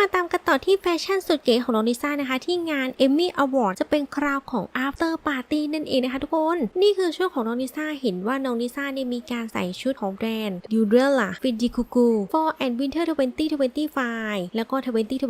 มาตามกันต่อที่แฟชั่นสุดเก๋ของน้องลิซ่านะคะ ที่งาน Emmy Award จะเป็นคราวของ After Party นั่นเองนะคะทุกคน นี่คือชุดของน้องลิซ่าเห็นว่าน้องลิซ่าเนี่ยมีการใส่ชุดของแบรนด์ u d e l a f i d i c u c u For and Winter 2025 แล้วก็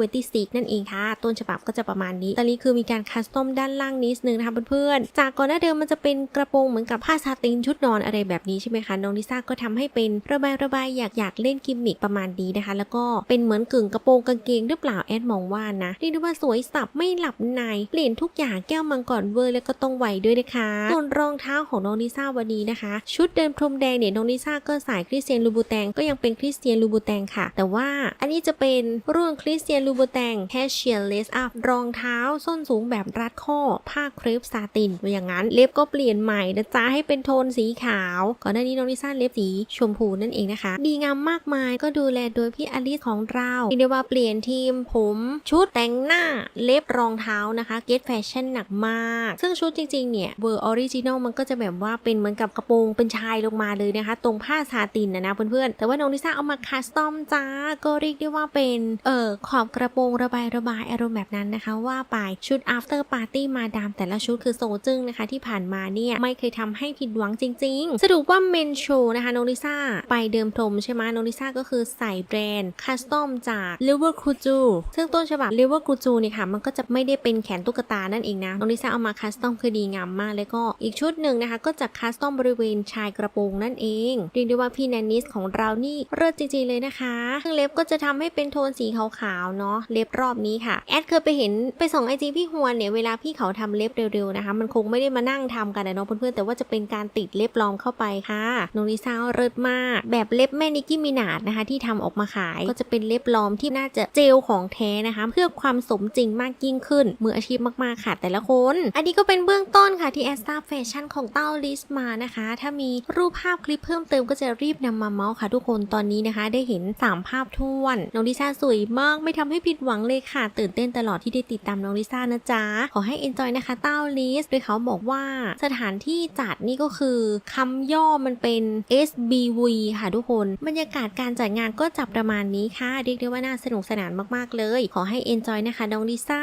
2026 นั่นเองค่ะ ต้นฉบับก็จะประมาณนี้ ตอนนี้คือมีการคัสตอมด้านล่างนิดนึงนะคะเพื่อนๆ จากก่อนหน้าเดิมมันจะเป็นกระโปรงเหมือนกับผ้าซาตินชุดนอนอะไรแบบนี้ใช่ไหมคะ น้องลิซ่าก็ทำให้เป็นระบายระบายอยากอยากเล่นกิมมิคประมาณนี้นะคะ แล้วก็เป็นเหมือนกึ่งกระโปรงกางเกงหรือเปล่าแอดมองว่านะเรียกได้ว่าสวยสับไม่หลับในเปลี่ยนทุกอย่างแก้วมังกรเวอร์แล้วก็ต้องไหวด้วยนะคะส่วนรองเท้าของน้องลิซ่าวันนี้นะคะ ชุดเดินพรมแดงเนี่ยน้องลิซ่าก็ใส่คริสเตียนลูบูแตงก็ยังเป็นคริสเตียนลูบูแตงค่ะ แต่ว่าอันนี้จะเป็นรุ่นคริสเตียนลูบูแตงแคชเชียร์เลสอัพรองเท้าส้นสูงแบบรัดข้อ ผ้าเครปซาตินอย่างนั้นเล็บก็เปลี่ยนใหม่นะจ๊ะให้เป็นโทนสีขาว ก่อนหน้านี้น้องลิซ่าเล็บสีชมพูนั่นเองนะคะ ดีงามมากมายก็ดูแลโดยพี่อลิสของเราเรียกได้ว่าเปลี่ยนทีมผม ชุดแต่งหน้าเล็บรองเท้านะคะเกตแฟชั่นหนักมาก ซึ่งชุดจริงๆเนี่ยเวอร์ออริจินอลมันก็จะแบบว่าเป็นเหมือนกับกระโปรงเป็นชายลงมาเลยนะคะ ตรงผ้าซาตินนะนะเพื่อนๆ แต่ว่าน้องลิซ่าเอามาคัสตอมจ้า ก็เรียกได้ว่าเป็นเอ่อขอบกระโปรงระบายระบายอารมณ์แบบนั้นนะคะ ว่าไปชุด after party มาดามแต่ละชุดคือโซจึงนะคะ ที่ผ่านมาเนี่ยไม่เคยทำให้ผิดหวังจริง ๆ สรุปว่าเมนโชนะคะน้องลิซ่าไปเดิมพรมใช่ไหมน้องลิซ่าก็คือใส่แบรนด์คัสตอมจาก l i v e r c r u j u ซึ่งต้นฉบับ l i v e r c r u j u เนี่ยค่ะ มันก็จะไม่ได้เป็นแขนตุ๊กตานั่นเองนะน้องลิซ่าเอามาคัสตอมคือดีงามมาก แล้วก็อีกชุดหนึ่งนะคะ ก็จะคัสตอมบริเวณชายกระโปรงนั่นเองเรียกได้ว่าพี่แนนนิสของเรานี่เลิศจริงๆเลยนะคะซึ่งเล็บก็จะทำให้เป็นโทนสีขาวๆเนาะเล็บรอบนี้ค่ะแอดเคยไปเห็นไปส่งไอจีพี่ฮวนเนี่ยเวลาพี่เขาทำเล็บเร็วๆนะคะมันคงไม่ได้มานั่งทำกันนะเนาะเพื่อนๆแต่ว่าจะเป็นการติดเล็บปลอมเข้าไปค่ะน้องลิซ่าเลิศมาก แบบเล็บแม่นิกกี้มินาดนะคะ ที่ทำออกมาขายก็จะเป็นเล็บปลอมที่น่าจะเจลของแท้นะคะ เพื่อความสมจริงมากยิ่งขึ้น มืออาชีพมากๆค่ะแต่ละคน อันนี้ก็เป็นเบื้องต้นค่ะที่แอสตาแฟชั่นของเต้าลิสมานะคะ ถ้ามีรูปภาพคลิปเพิ่มเติมก็จะรีบนำมาเมาส์ค่ะ ทุกคนตอนนี้นะคะ ได้เห็น 3 ภาพท้วนน้องลิซ่าสวยมากไม่ทำให้ผิดหวังเลยค่ะ ตื่นเต้นตลอดที่ได้ติดตามน้องลิซ่านะจ๊ะขอให้ enjoy นะคะเต้าลิสโดยเขาบอกว่าสถานที่จัดนี่ก็คือคำย่อมันเป็น SBV ค่ะทุกคน บรรยากาศการจัดงานก็จับประมาณนี้ค่ะ เรียกได้ว่าน่าสนุกสนานานมากๆเลย ขอให้ enjoy นะคะน้องลิซ่า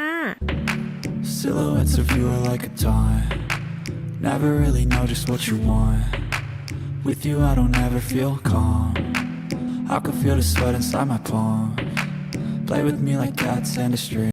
Silhouettes of you are like a taunt. Never really know just what you want. With you, I don't ever feel calm. I can feel the sweat inside my palm. Play with me like cats and a string.